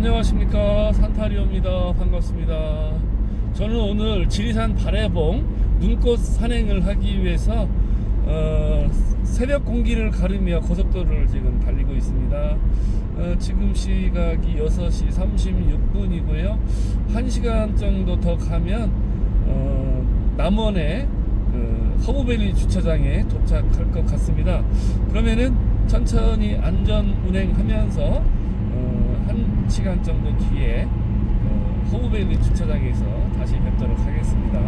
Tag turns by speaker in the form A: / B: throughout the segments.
A: 안녕하십니까. 산타리오입니다. 반갑습니다. 저는 오늘 지리산 발해봉 눈꽃 산행을 하기 위해서 어, 새벽 공기를 가르며 고속도로를 지금 달리고 있습니다. 어, 지금 시각이 6시 36분이고요. 1시간 정도 더 가면 어, 남원의 그 허브밸리 주차장에 도착할 것 같습니다. 그러면은 천천히 안전 운행하면서 시간 정도 뒤에 어, 허브밸리 주차장에서 다시 뵙도록 하겠습니다.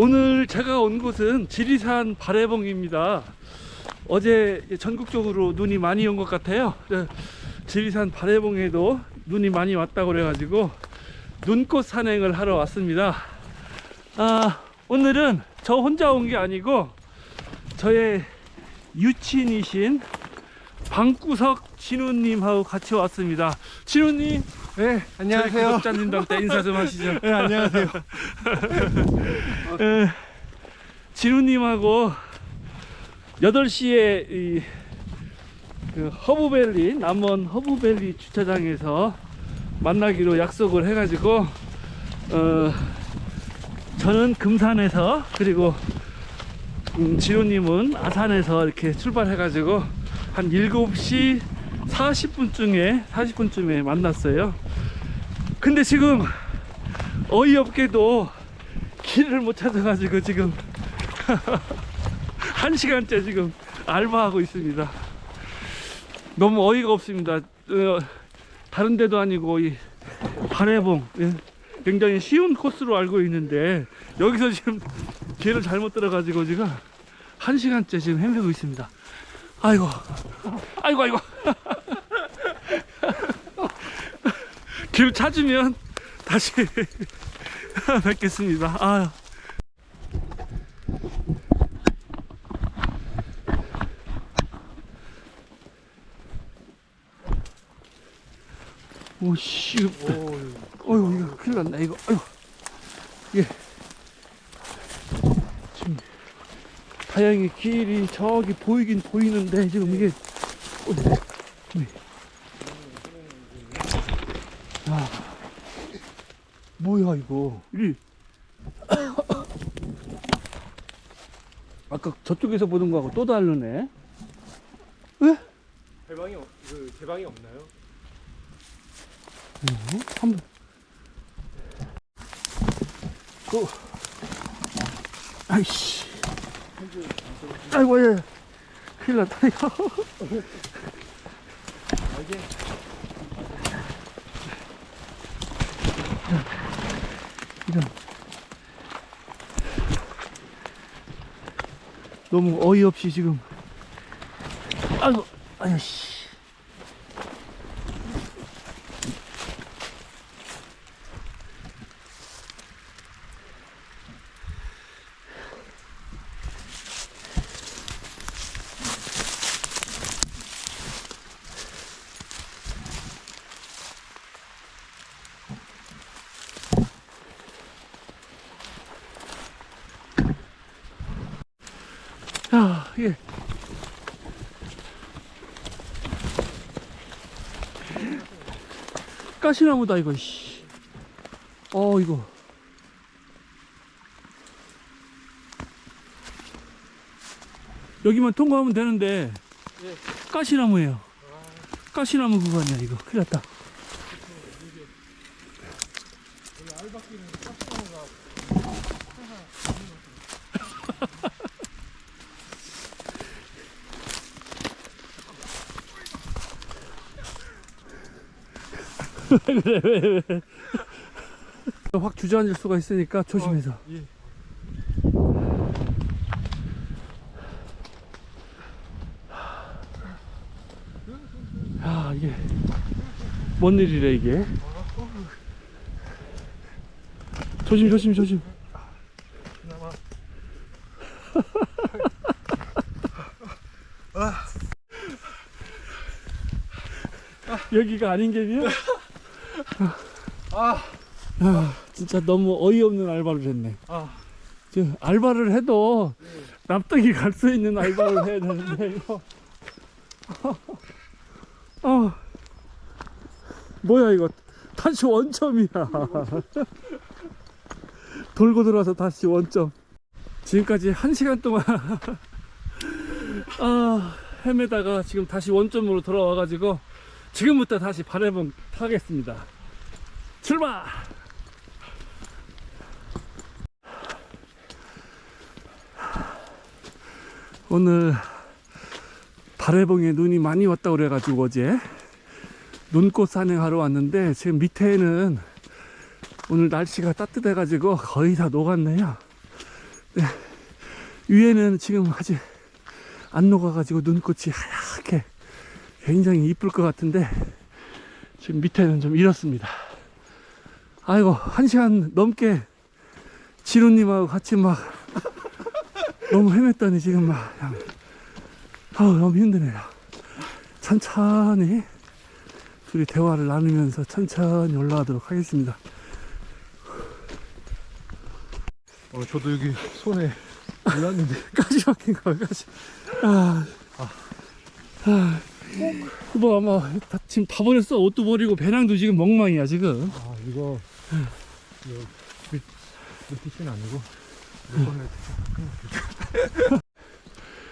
A: 오늘 제가 온 곳은 지리산 발해봉입니다. 어제 전국적으로 눈이 많이 온 것 같아요. 네, 지리산 발해봉에도 눈이 많이 왔다고 그래가지고 눈꽃 산행을 하러 왔습니다. 아, 오늘은 저 혼자 온 게 아니고 저의 유친이신 방구석 진우님하고 같이 왔습니다. 진우님,
B: 네, 안녕하세요.
A: 구독자님들한테 인사 좀 하시죠.
B: 네, 안녕하세요.
A: 에, 진우님하고 8시에 이, 그 허브밸리, 남원 허브밸리 주차장에서 만나기로 약속을 해가지고, 어, 저는 금산에서, 그리고, 음, 진우님은 아산에서 이렇게 출발해가지고, 한 7시 40분쯤에, 40분쯤에 만났어요. 근데 지금, 어이없게도, 길을 못 찾아가지고 지금 한 시간째 지금 알바하고 있습니다. 너무 어이가 없습니다. 어, 다른 데도 아니고 이 발해봉 예, 굉장히 쉬운 코스로 알고 있는데 여기서 지금 길을 잘못 들어가지고 지금 한 시간째 지금 헤매고 있습니다. 아이고, 아이고, 아이고. 길 찾으면 다시 뵙겠습니다. 아. 오 씨, 어휴 이거 큰일 났네 이거. 아유, 예. 지금 다행히 길이 저기 보이긴 보이는데 지금 이게 어디? 네. 아, 뭐야 이거? 이 아까 저쪽에서 보던 거하고 또 다르네. 왜?
B: 대방이 없, 그 대방이 없나요?
A: 어? 한번. 또. 아이씨. 아이고, 예. 큰일 났다, 이거. 이 런. 너무 어이없이 지금. 아이고, 아이씨. 야, 예. 가시나무다 이거. 씨. 어 이거. 여기만 통과하면 되는데
B: 예.
A: 가시나무예요. 가시나무 구간이야 이거. 큰일 났다. 그래 왜 왜. 확 주저앉을 수가 있으니까 조심해서.
B: 어, 예.
A: 야 이게 뭔 일이래 이게 조심 조심 조심
B: 그나마
A: 여기가 아닌 게임이야?
B: 아,
A: 아, 진짜 너무 어이없는 알바를 했네.
B: 아,
A: 저 알바를 해도 납득이 갈 수 있는 알바를 해야 되는데 이거. 어. 뭐야 이거. 다시 원점이야. 돌고 돌아서 다시 원점. 지금까지 한 시간 동안 아 헤매다가 지금 다시 원점으로 돌아와 가지고 지금부터 다시 바래봉 타겠습니다 출발 오늘 발해봉에 눈이 많이 왔다 그래가지고 어제 눈꽃 산행하러 왔는데 지금 밑에는 오늘 날씨가 따뜻해가지고 거의 다 녹았네요. 네. 위에는 지금 아직 안 녹아가지고 눈꽃이 하얗게 굉장히 이쁠 것 같은데 지금 밑에는 좀 이렇습니다. 아이고 한 시간 넘게 진우님하고 같이 막 너무 헤맸더니 지금 막 그냥 아우 너무 힘드네요. 천천히 둘이 대화를 나누면서 천천히 올라가도록 하겠습니다.
B: 어, 저도 여기 손에 몰랐는데.
A: 까지 박힌 거까지. 아, 아, 뭐 아마 다, 지금 다 버렸어. 옷도 버리고 배낭도 지금 멍망이야 지금.
B: 아, 이거, 밑, 밑이는 아니고,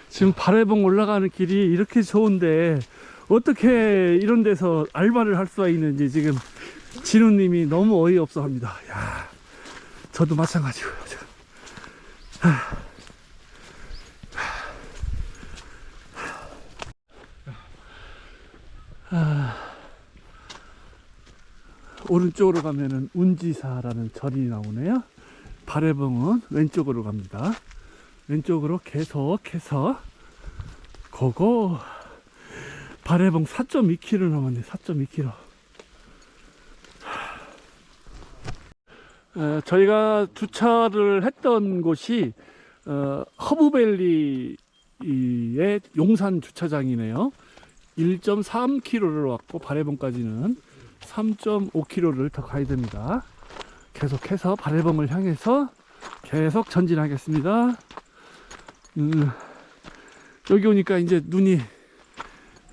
A: 지금 발해봉 올라가는 길이 이렇게 좋은데 어떻게 이런 데서 알바를 할 수가 있는지 지금 진우님이 너무 어이없어 합니다. 야, 저도 마찬가지고요. 지 오른쪽으로 가면은 운지사라는 절이 나오네요. 발해봉은 왼쪽으로 갑니다. 왼쪽으로 계속해서 고고 발해봉 4.2km 남았네 4.2km 어, 저희가 주차를 했던 곳이 어, 허브밸리의 용산 주차장이네요 1.3km를 왔고 발해봉까지는 3.5km를 더 가야 됩니다 계속해서 발해봉을 향해서 계속 전진하겠습니다 음, 여기 오니까 이제 눈이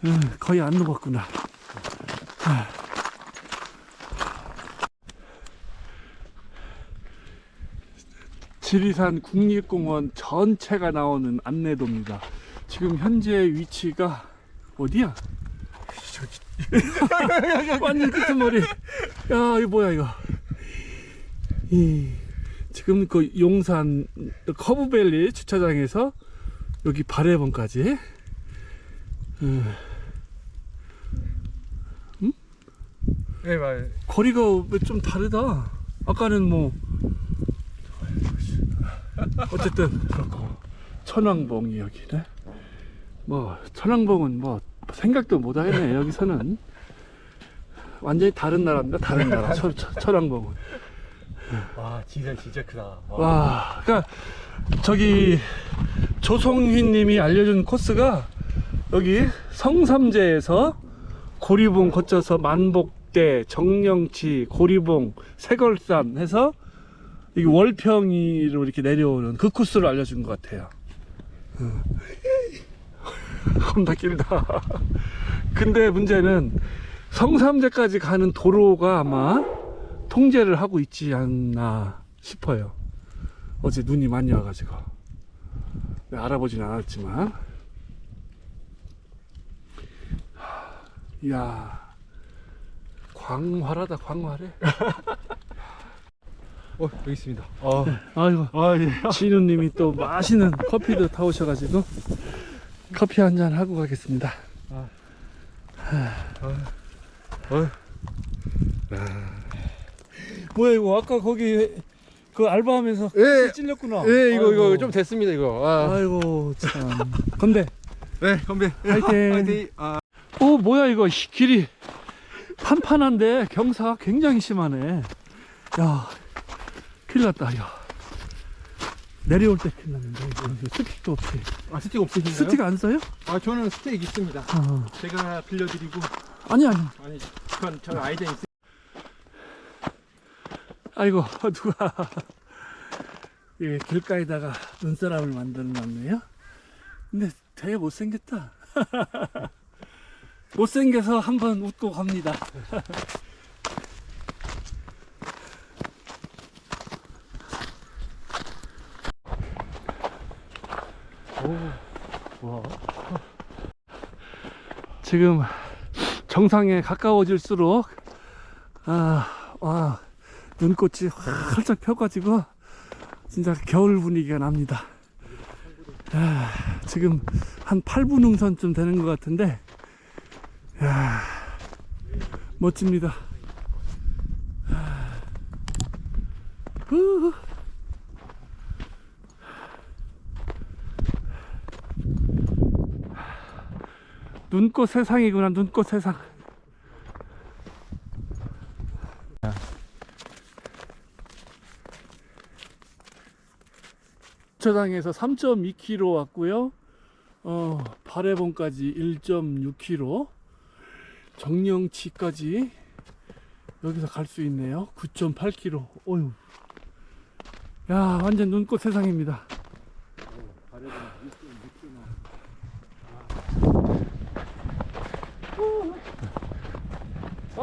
A: 음, 거의 안 녹았구나. 하. 지리산 국립공원 전체가 나오는 안내도입니다. 지금 현재 위치가 어디야? 완전 끄트머리. 야, 이거 뭐야 이거? 이 지금 그 용산 커브밸리 주차장에서 여기 발해봉까지 음,
B: 네, 말.
A: 거리가 왜좀 다르다. 아까는 뭐 어쨌든 그렇고 천왕봉이 여기네. 뭐 천왕봉은 뭐 생각도 못 하겠네 여기서는 완전히 다른 나라입니다. 다른 나라 천, 천, 천왕봉은.
B: 와, 진짜, 진짜 크다.
A: 와, 그러니까 저기 조성희 님이 알려준 코스가 여기 성삼제에서 고리봉 거쳐서 만복대, 정령치, 고리봉, 세걸산 해서 이 월평이로 이렇게 내려오는 그 코스를 알려준 것 같아요. 어. 겁나 길다. 근데 문제는 성삼제까지 가는 도로가 아마 통제를 하고 있지 않나 싶어요. 어제 눈이 많이 와가지고 네, 알아보진 않았지만 하, 이야 광활하다 광활해
B: 어, 여기 있습니다. 어,
A: 아이고
B: 아, 예.
A: 진우님이 또 맛있는 커피도 타오셔가지고 커피 한 잔 하고 가겠습니다
B: 어,
A: 뭐야 이거 아까 거기 그 알바하면서
B: 예.
A: 찔렸구나
B: 예, 이거, 이거. 좀 됐습니다, 이거. 아,
A: 아이고 참 건데
B: 네, 건배.
A: 화이팅.
B: 화이팅. 아,
A: 오 뭐야 이거 씨, 길이 판판한데 경사가 굉장히 심하네 야 큰일 났다, 야. 내려올 때 이거 스틱도 없이.
B: 아 스틱 없으신가요?
A: 스틱 안 써요?
B: 아 저는 스틱 있습니다.
A: 어.
B: 제가 빌려드리고
A: 아니, 아니.
B: 아니 그건 저 아이디어 있
A: 아이고, 누가. 이 길가에다가 눈사람을 만들어 놨네요. 근데 되게 못생겼다. 못생겨서 한번 웃고 갑니다. 지금 정상에 가까워질수록 아, 와, 눈꽃이 활짝 펴가지고 진짜 겨울 분위기가 납니다. 아, 지금 한 8분 응선쯤 되는 것 같은데, 야, 멋집니다. 아, 후. 눈꽃 세상이구나 눈꽃 세상. 주차장에서 3.2km 왔고요. 어, 발해봉까지 1.6km 정령치까지 여기서 갈 수 있네요. 9.8km 어휴. 야 완전 눈꽃 세상입니다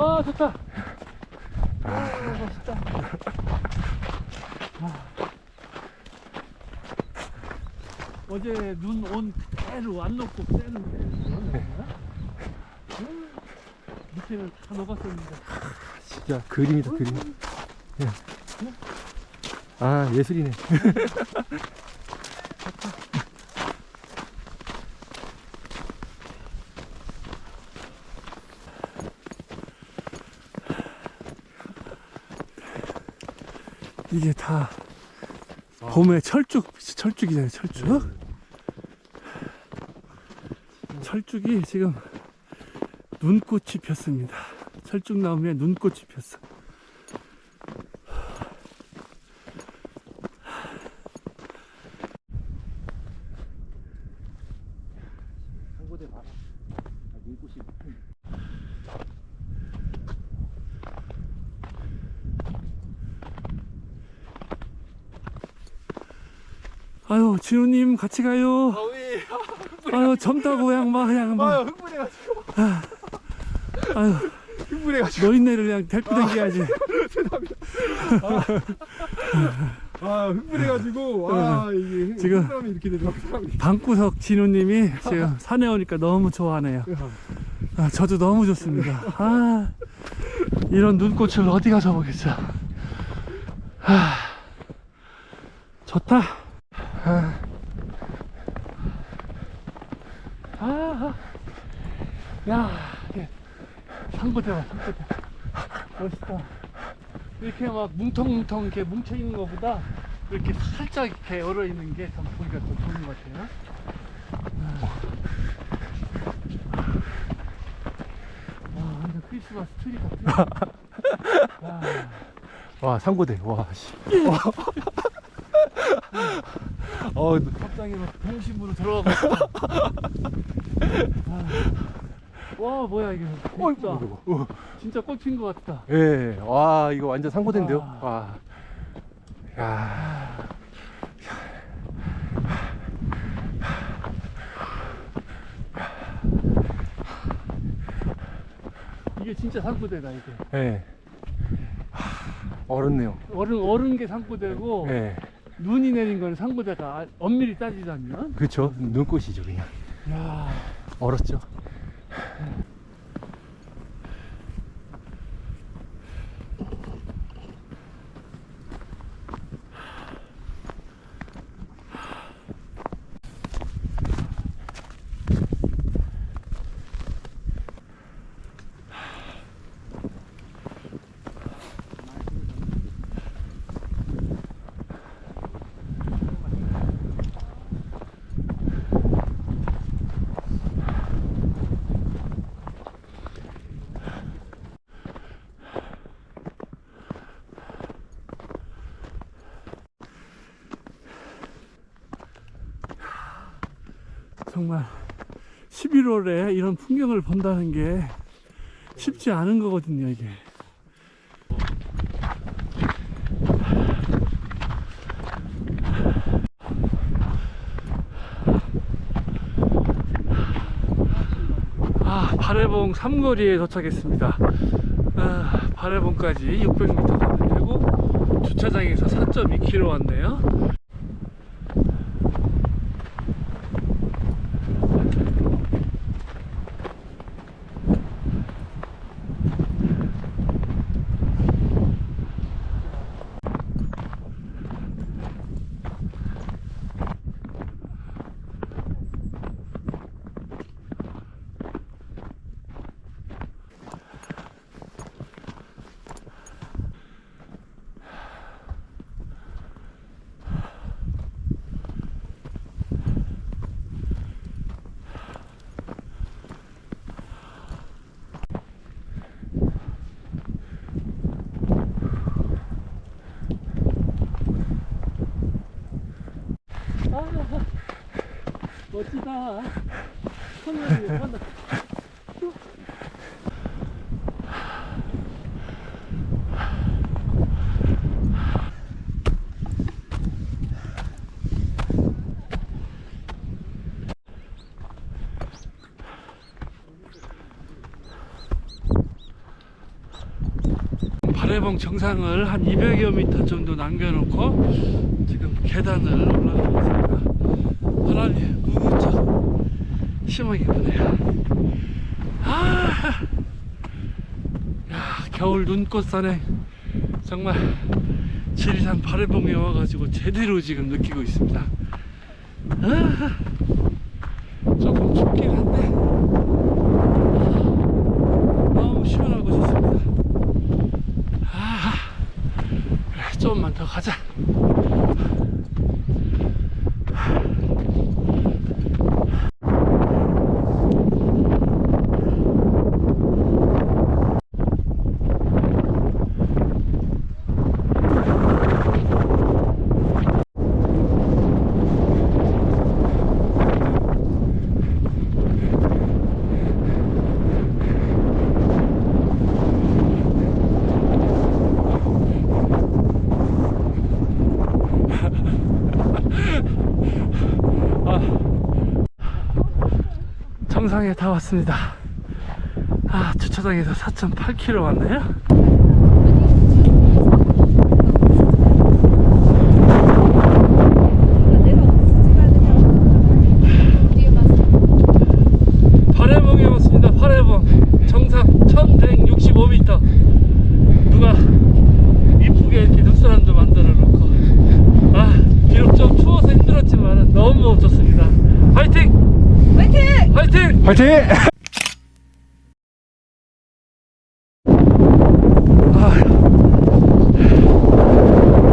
A: 아 좋다. 아 멋있다. 아. 어제 눈 온 그대로 안 녹고 게 밑에는 다 녹았습니다.
B: 진짜 그림이다 그림. 예. 아 예술이네.
A: 이게 다 봄에 철쭉 철쭉이잖아요 철쭉. 철쭉이 지금 눈꽃이 폈습니다. 철쭉 나무에 눈꽃이 폈어.
B: 상고대 봐라. 아, 눈꽃이.
A: 아유 지우님 같이 가요. 아유 젊다고 그냥 막 그냥 아막
B: 흥분해가지고.
A: 아유
B: 흥분해가지고.
A: 노인네를 그냥 데리고 다녀야지.
B: 아 흥분해가지고. 아 이게
A: 지금-
B: 사람이 이렇게 되더라고 사람이.
A: 방구석 진우님이 지금 산에 오니까 너무 좋아하네요. 아, 저도 너무 좋습니다. 아, 이런 눈꽃을 어디 가서 보겠어. 아, 좋다. 아, 야, 이게 상고대와 상고대. 멋있다. 이렇게 막 뭉텅뭉텅 이렇게 뭉쳐 있는 것보다 이렇게 살짝 이렇게 얼어 있는 게 참 보기가 더 좋은 것 같아요. 와, 완전 크리스마스 트리 같아. 와,
B: 와 상고대. 와 씨. 어
A: 갑자기 막 동심으로 들어가고 싶다. 아, 와, 뭐야 이게. 진짜,
B: 어.
A: 진짜 꽃핀 것 같다.
B: 예. 와 이거 완전 상고대인데요.
A: 와.
B: 와. 야.
A: 이게 진짜 상고대다 이게.
B: 예. 하, 얼었네요.
A: 얼은 얼은 게 상고대고
B: 예.
A: 눈이 내린 건 상고대가 아- 엄밀히 따지자면.
B: 그렇죠. 눈꽃이죠 그냥.
A: 야,
B: 얼었죠.
A: 정말 11월에 이런 풍경을 본다는 게 쉽지 않은 거거든요, 이게. 아, 발해봉 삼거리에 도착했습니다. 아, 발해봉까지 600m 가면 되고 주차장에서 4.2km 왔네요. 멋지다. 발해봉 정상을 한 200여 미터 정도 남겨놓고 지금 계단을 올라가고 있습니다. 무척 심하게 부네요. 아, 야, 겨울 눈꽃 산행 정말 지리산 발해봉에 와가지고 제대로 지금 느끼고 있습니다. 아, 조금 춥긴 한데 너무 시원하고 좋습니다. 아, 조금만 더 가자. 정상에 다 왔습니다. 아, 주차장에서 4.8km 왔네요. 발해봉에 왔습니다. 발해봉 정상 1165m. 누가 이쁘게 이렇게 눈사람도 만들어 놓고. 아, 비록 좀 추워서 힘들었지만 너무 좋습니다. 화이팅!
C: 화이팅!
A: 화이팅!
B: 화이팅!
A: 아,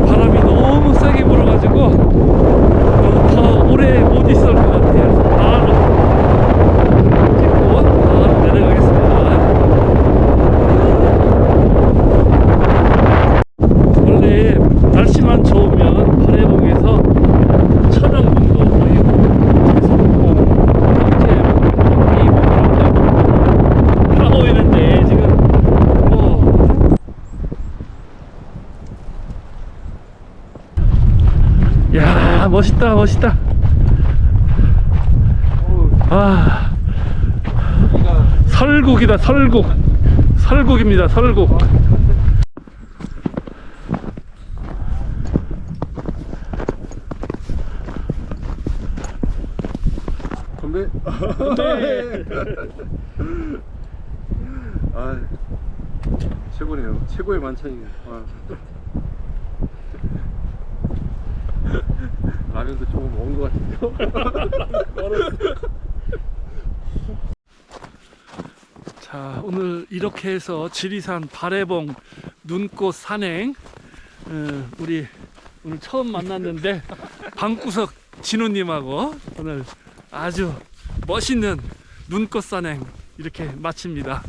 A: 바람이 너무 세게 불어가지고 어, 더 오래 못 있을 것 같아요. 그래서 바로 찍고 바로 내려가겠습니다. 원래 날씨만 좋으면 발해봉에서 천왕봉도 보이고 제성봉, 경태봉, 이봉 다 보이는데 지금 뭐 야 멋있다 아 설국이다 설국 설국입니다 설국
B: 건배.
A: 네.
B: 아, 최고네요. 최고의 만찬이네요. 아. 조금 먹은 것 같은데요.
A: 자 오늘 이렇게 해서 지리산 발해봉 눈꽃 산행 어, 우리 오늘 처음 만났는데 방구석 진우님하고 오늘 아주 멋있는 눈꽃 산행 이렇게 마칩니다.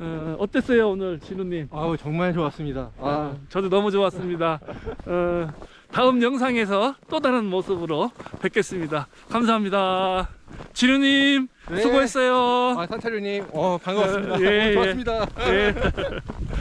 A: 어, 어땠어요 오늘 진우님?
B: 아우 정말 좋았습니다.
A: 아,
B: 아,
A: 저도 너무 좋았습니다. 어, 다음 영상에서 또 다른 모습으로 뵙겠습니다. 감사합니다. 진우님
B: 네.
A: 수고했어요.
B: 아, 산차류님, 어, 반갑습니다.
A: 예, 예.
B: 좋았습니다.
A: 예.